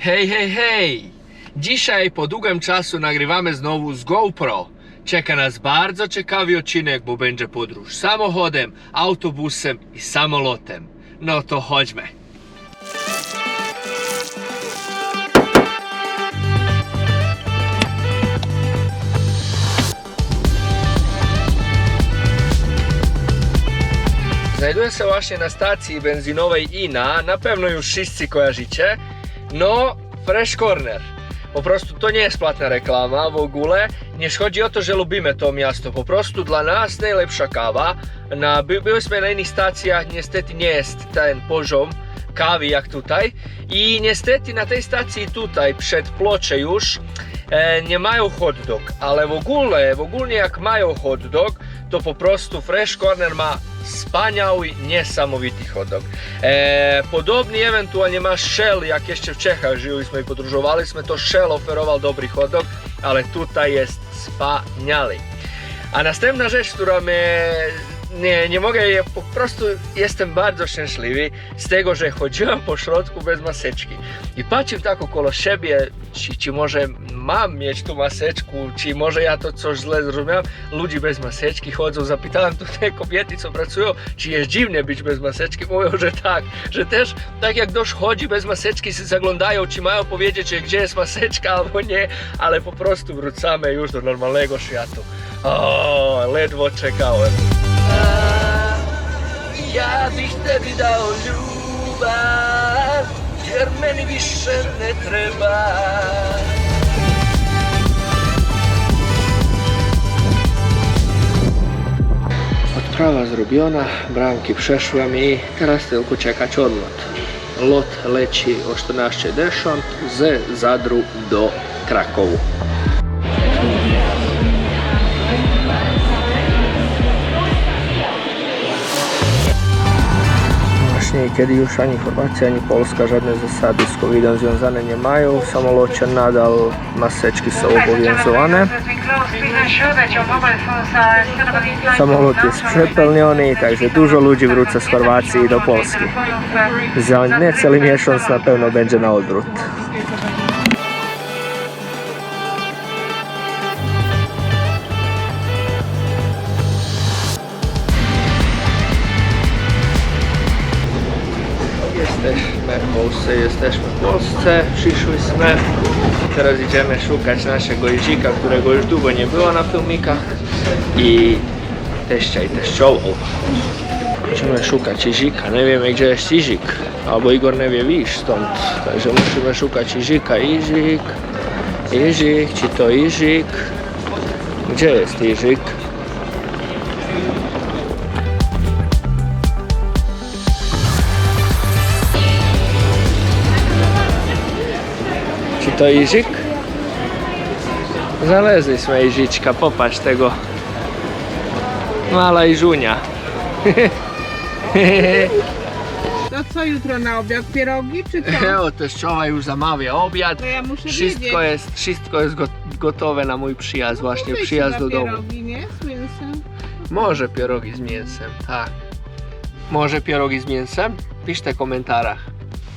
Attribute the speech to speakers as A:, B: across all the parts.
A: Hej, hej, hej! Dzisiaj po długim czasu nagrywamy znowu z GoPro. Czeka nas bardzo ciekawy odcinek, bo będzie podróż samochodem, autobusem i samolotem. No to chodźmy. Znajduję się właśnie na stacji benzynowej INA, na pewno już wszyscy kojarzycie. No, Fresh Corner. Po prostu to nie jest płatna reklama w ogóle. Nie chodzi o to, że lubimy to miasto. Po prostu dla nas najlepsza kawa. Na, by, byliśmy na innych stacjach, niestety nie jest ten poziom kawy jak tutaj. I niestety na tej stacji tutaj, przed Plocze już, nie mają hot dog. Ale w ogóle, w ogóle jak mają hot dog, to po prostu Fresh Corner ma wspaniały, niesamowity hot dog. E, podobnie ewentualnie ma Shell, jak jeszcze w Czechach żyliśmy i podróżowaliśmy, to Shell oferował dobry hot dog, ale tutaj jest wspaniały. A następna rzecz, która mnie nie, nie mogę, po prostu jestem bardzo szczęśliwy z tego, że chodziłem po środku bez maseczki. I patrzę tak okolo siebie, czy, czy może mam mieć tu maseczku, czy może ja to coś źle zrozumiałem. Ludzi bez maseczki chodzą, zapytałem tutaj kobiety, co pracują, czy jest dziwnie być bez maseczki. Mówią, że tak, że też tak jak ktoś chodzi bez maseczki, się zaglądają, czy mają powiedzieć, gdzie jest maseczka albo nie, ale po prostu wrócamy już do normalnego świata. O, ledwo czekałem. tebi dao ljubav Jer meni više ne treba prava zrubiona, Branki pšešvam i rastelku čekać odlot. Lot leći ošto našće dešom, ze Zadru do Krakovu. Kiedy już ani Chorwacja, ani Polska żadne zasady z COVID-em związane nie mają, w samolocie nadal maseczki są obowiązowane. Samolot jest przepełniony, także dużo ludzi wróci z Chorwacji do Polski. Za niecały miesiąc na pewno będzie na odwrót. Jesteśmy w Polsce, jesteśmy w Polsce, przyszłyśmy. Teraz idziemy szukać naszego jezika, którego już długo nie było na filmikach i teścia i teściową. Musimy szukać jezika, nie wiemy gdzie jest jezik, albo Igor nie wie wiesz stąd, także musimy szukać jezika, jezik, jezik, czy to jezik, gdzie jest jezik? To jezik? Znaleźliśmy jeziczka, popatrz tego mala jeżunia.
B: To co jutro na obiad? Pierogi czy co?
A: O, teściowa już zamawia obiad.
B: To ja muszę
A: Wszystko
B: wiedzieć.
A: jest, wszystko jest go- gotowe na mój przyjazd, właśnie
B: Mówię ci
A: przyjazd do domu.
B: pierogi, nie? Z mięsem.
A: Może pierogi z mięsem, tak. Może pierogi z mięsem? Pisz te w komentarzach.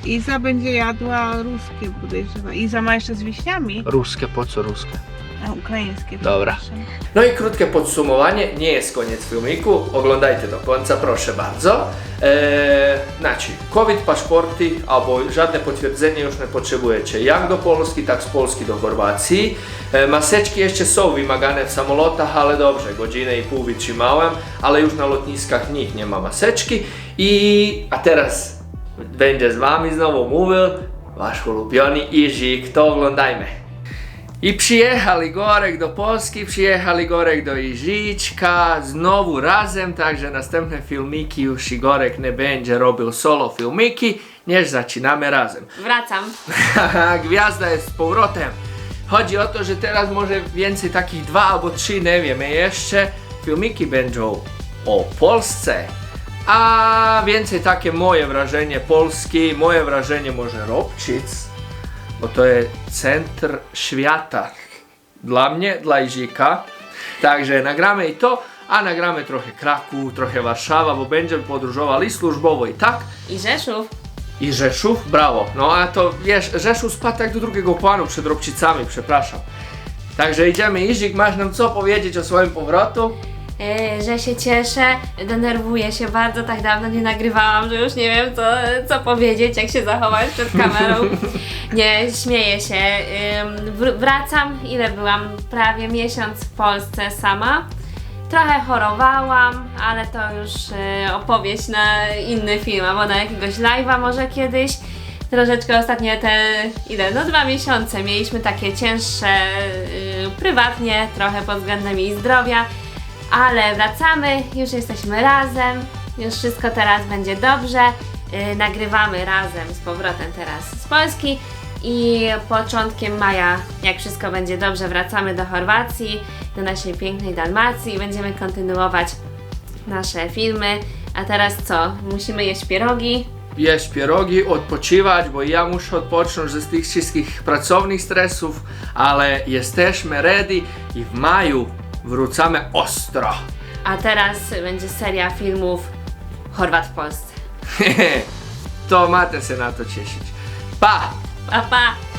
B: Iza będzie jadła ruskie podejrzewam. Iza ma jeszcze z wiśniami?
A: Ruskie, po co ruskie?
B: A ukraińskie.
A: Dobra.
B: przepraszam.
A: No i krótkie podsumowanie, nie jest koniec filmiku, oglądajcie do końca, proszę bardzo. Eee, znaczy, COVID paszporty albo żadne potwierdzenie już nie potrzebujecie, jak do Polski, tak z Polski do Chorwacji. E, maseczki jeszcze są wymagane w samolotach, ale dobrze, godzinę i pół wytrzymałem, ale już na lotniskach nikt nie ma maseczki. I, a teraz będzie z wami znowu mówił wasz ulubiony Izik, to oglądajmy. I przyjechali Gorek do Polski, przyjechali Gorek do Ižička, znowu razem, także następne filmiki już Igorek nie będzie robił solo filmiki, niż zaczynamy razem.
C: Wracam.
A: Gwiazda jest z powrotem. Chodzi o to, że teraz może więcej takich dwa albo trzy, nie wiemy jeszcze, filmiki będą o Polsce. A więcej takie moje wrażenie Polski, moje wrażenie może Robczyc, bo to jest centr świata. Dla mnie, dla Izika. Także nagramy i to, a nagramy trochę Kraków, trochę Warszawa, bo będziemy podróżowali służbowo i tak.
C: I Rzeszów.
A: I Rzeszów? Brawo. No a to wiesz, Rzeszów spadł tak do drugiego planu przed Robczycami, przepraszam. Także idziemy. Izik, masz nam co powiedzieć o swoim powrotu?
C: Yy, że się cieszę, denerwuję się bardzo, tak dawno nie nagrywałam, że już nie wiem co, co powiedzieć, jak się zachować przed kamerą. Nie, śmieję się. Wracam, ile byłam? Prawie miesiąc w Polsce sama. Trochę chorowałam, ale to już y, opowieść na inny film, albo na jakiegoś live'a może kiedyś. Troszeczkę ostatnie te, ile, no dwa miesiące mieliśmy takie cięższe y, prywatnie, trochę pod względem jej zdrowia, ale wracamy, już jesteśmy razem, już wszystko teraz będzie dobrze. Y, nagrywamy razem z powrotem teraz z Polski i początkiem maja, jak wszystko będzie dobrze, wracamy do Chorwacji, do naszej pięknej Dalmacji i będziemy kontynuować nasze filmy. A teraz co? Musimy jeść pierogi.
A: Jeść pierogi, odpoczywać, bo ja muszę odpocząć z tych wszystkich pracownych stresów, ale jesteśmy ready i w maju wrócamy ostro.
C: A teraz będzie seria filmów Chorwat w Polsce.
A: to macie się na to cieszyć. Pa!
C: Pa, pa!